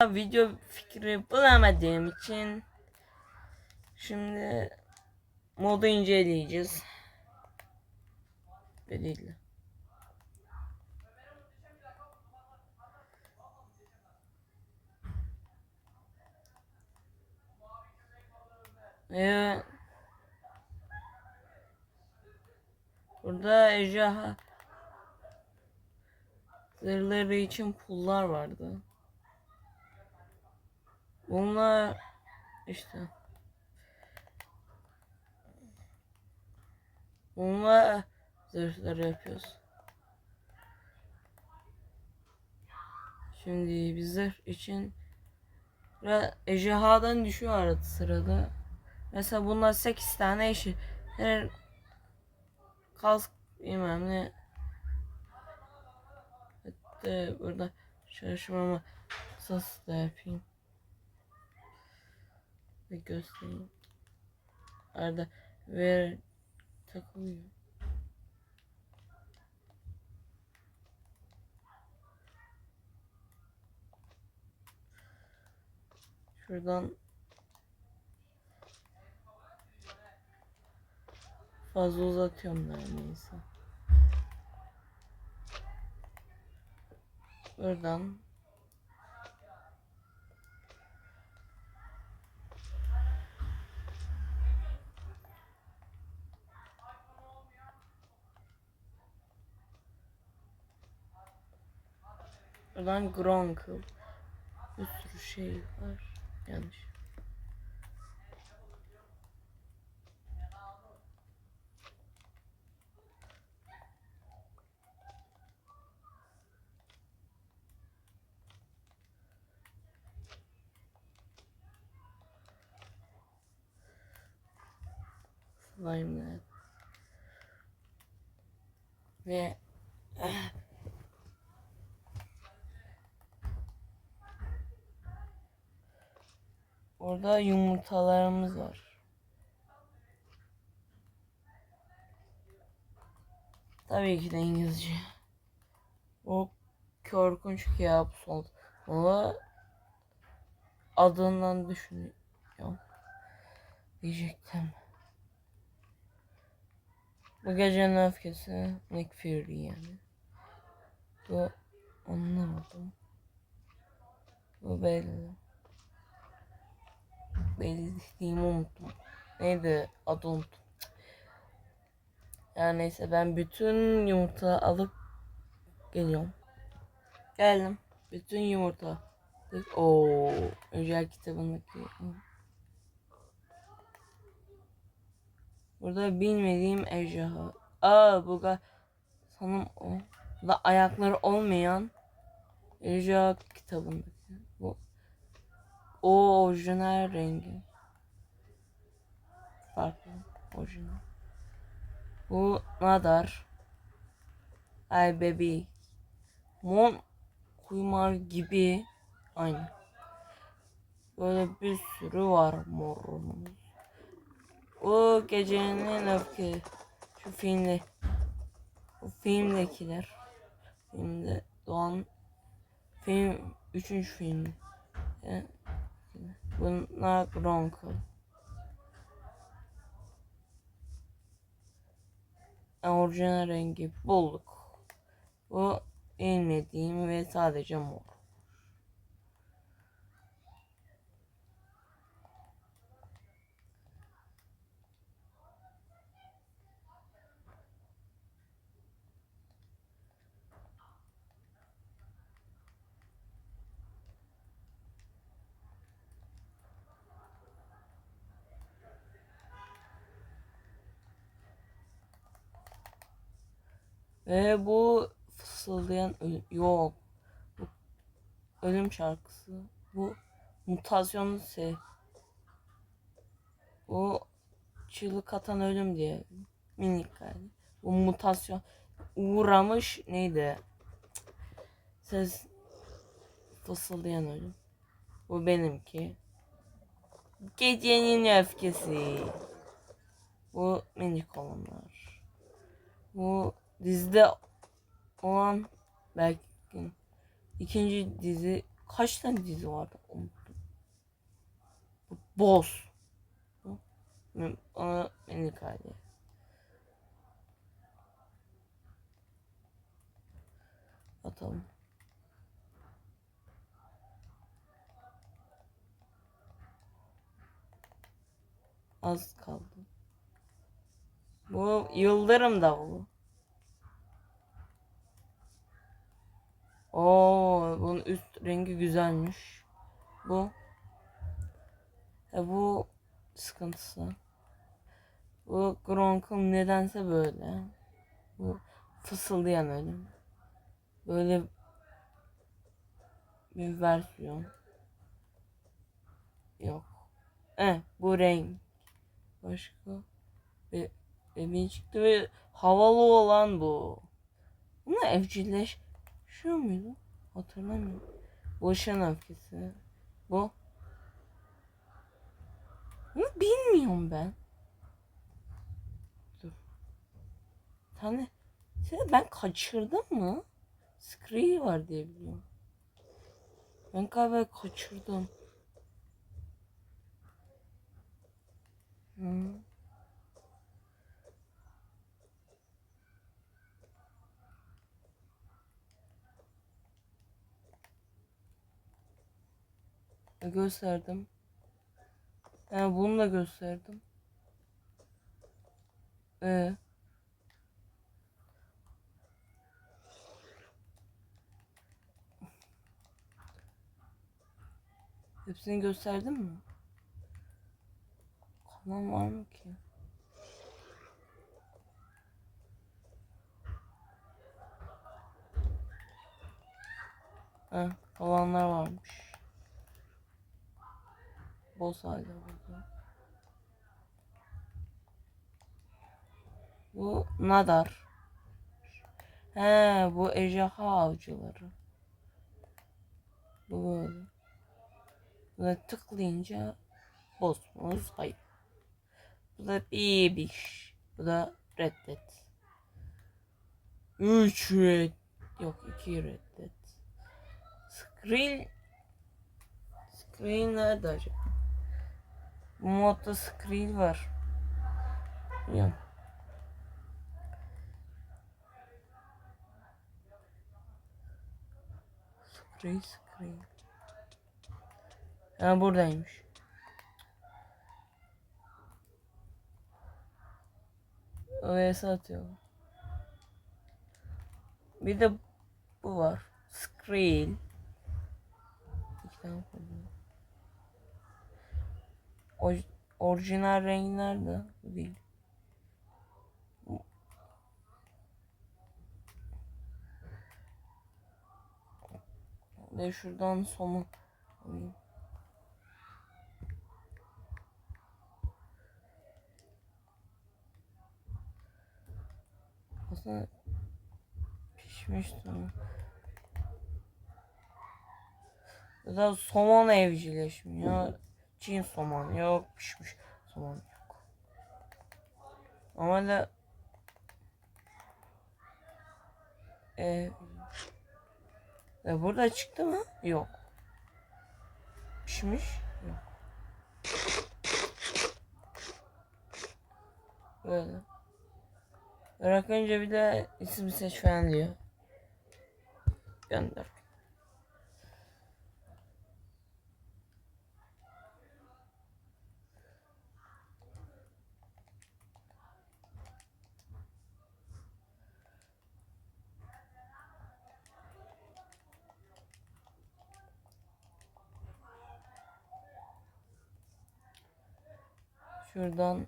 video fikri bulamadığım için şimdi modu inceleyeceğiz. Belirli. Ee, burada ejderha zırhları için pullar vardı. Bunlar işte bunlar zırhları yapıyoruz. Şimdi bir zırh için ejderhadan düşüyor arada sırada. Mesela bunlar 8 tane eşi. Her kask bilmem ne. Hatta burada çalışmama sas da yapayım. Ve göstereyim. Arada ver takılıyor. Şuradan fazla uzatıyorum neredeyse. Buradan Buradan Gronkle Bir sürü şey var. Yanlış. Slime'lar. Ve Orada yumurtalarımız var. Tabii ki de İngilizce. O korkunç kabus oldu. Adından düşünüyorum. Diyecektim. Bu gecenin öfkesi Nick Fury yani. Bu anlamadım. Bu belli. Belirttiğimi unuttum. Neydi adı unuttum. Yani neyse ben bütün yumurta alıp geliyorum. Geldim. Bütün yumurta. Oo, özel kitabındaki. Burada bilmediğim ejderha. Aa bu da sanırım o. Da ayakları olmayan ejderha kitabındaki. O orijinal rengi. Farklı. Orijinal. Bu Nadar. Ay bebi. Mon Kuymar gibi. Aynı. Böyle bir sürü var morumuz. O gecenin öfke. Şu filmde. Bu filmdekiler. Filmde doğan film üçüncü film. Yani Bunlar Bronco. Orijinal rengi bulduk. Bu bilmediğim ve sadece mor. Ve bu fısıldayan yok. Bu ölüm şarkısı. Bu mutasyon se. Bu çığlık atan ölüm diye minik geldi. Bu mutasyon uğramış neydi? Ses fısıldayan ölüm. Bu benimki. Gecenin öfkesi. Bu minik olanlar. Bu dizide olan belki ikinci dizi kaç tane dizi vardı unuttum. Bu. Ona beni kaydı. Atalım. Az kaldı. Bu yıldırım davulu. Oo, bunun üst rengi güzelmiş. Bu. E bu sıkıntısı. Bu Gronk'un nedense böyle. Bu fısıldayan ölüm. Böyle bir versiyon. Yok. Eh bu renk. Başka. Ve bebeğin çıktı ve havalı olan bu. Bunu evcilleşiyor muydu? Hatırlamıyorum. Bu ışın öfkesi. Bu. Bunu bilmiyorum ben. Dur. Tane. Ben kaçırdım mı? Scree var diye biliyorum. Ben galiba kaçırdım. Hı. Gösterdim. Yani bunu da gösterdim. Ee, hepsini gösterdim mi? Kalan var mı ki? Ha, kalanlar varmış. Hala burada. Bu Nadar. He, bu ejderha avcıları. Bu böyle. Böyle tıklayınca bozmuz. Hayır. Bu da bibiş. Bu da reddet. Üç red. Yok iki reddet. Screen. Screen nerede acaba? Bu modda screen var. Bilmiyorum. Screen screen. Ha buradaymış. OS atıyor. Bir de bu var. Screen. İki tane koydum. Or orijinal rengi nerede? Değil. Ve şuradan sonu alayım. Aslında pişmiş sonra. Ya da somon evcilleşmiyor. Çin somon yok pişmiş somon yok. Ama da e, e, burada çıktı mı? Yok. Pişmiş? Yok. Böyle. Bırakınca bir de isim seç falan diyor. Gönder. Şuradan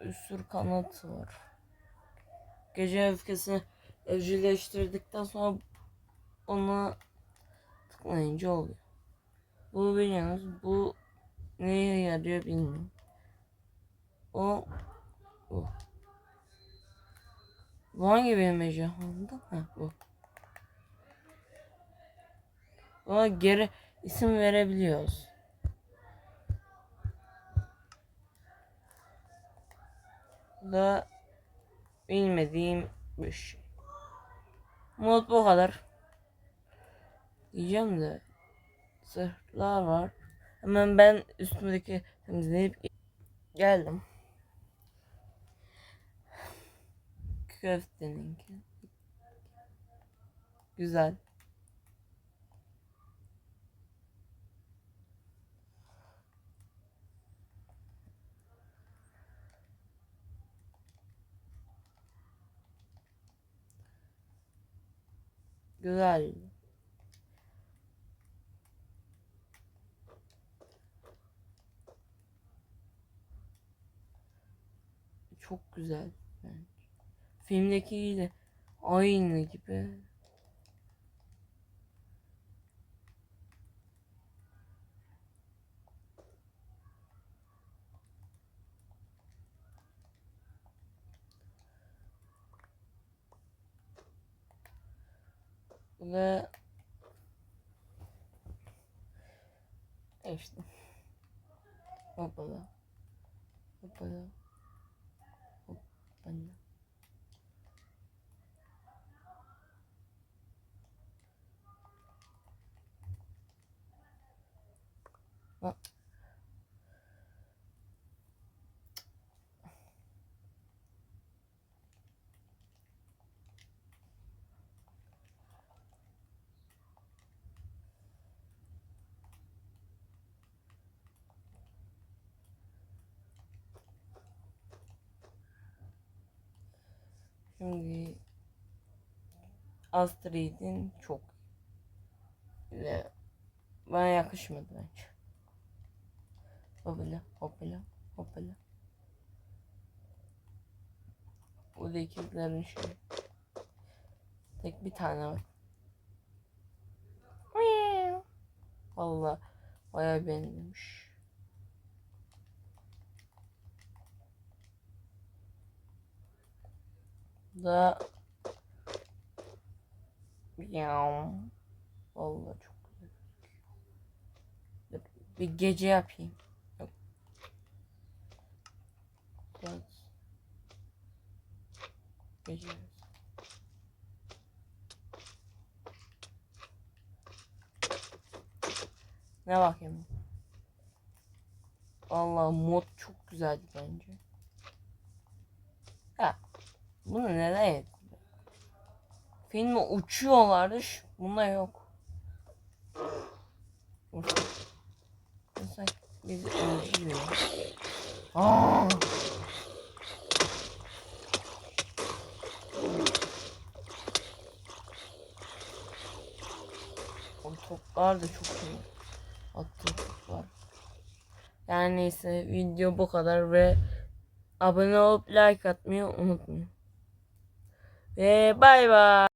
üstür kanatı var. Gece öfkesini evcilleştirdikten sonra ona tıklayınca oluyor. Bu biliyorsunuz. Bu neye yarıyor bilmiyorum. O bu. Bu hangi benim ejderhamda? Ha bu. Ona geri isim verebiliyoruz. Da bilmediğim bir şey. Mod bu kadar. Diyeceğim de zırhlar var. Hemen ben üstümdeki temizleyip geldim. Köfteninki. Güzel. Güzel. Çok güzel. bence. Filmdekiyle aynı gibi. Ve işte hoppala hoppala hoppala Bak. Şimdi Astrid'in çok ve bana yakışmadı bence. Hoppala hoppala hoppala. Bu da ikizlerin şey. Tek bir tane var. Valla bayağı benzemiş. Da Yav. Vallahi çok güzel. Bir gece yapayım. Yok. Gece. Ne bakayım? Allah mod çok güzeldi bence. Bunu neden yedin? Filmde uçuyorlardı. şu- Bunda yok. Mesela biz öldürüyor. Aa! O toplar da çok iyi. Attığı toplar. Yani neyse video bu kadar ve abone olup like atmayı unutmayın. えー、バイバーイ。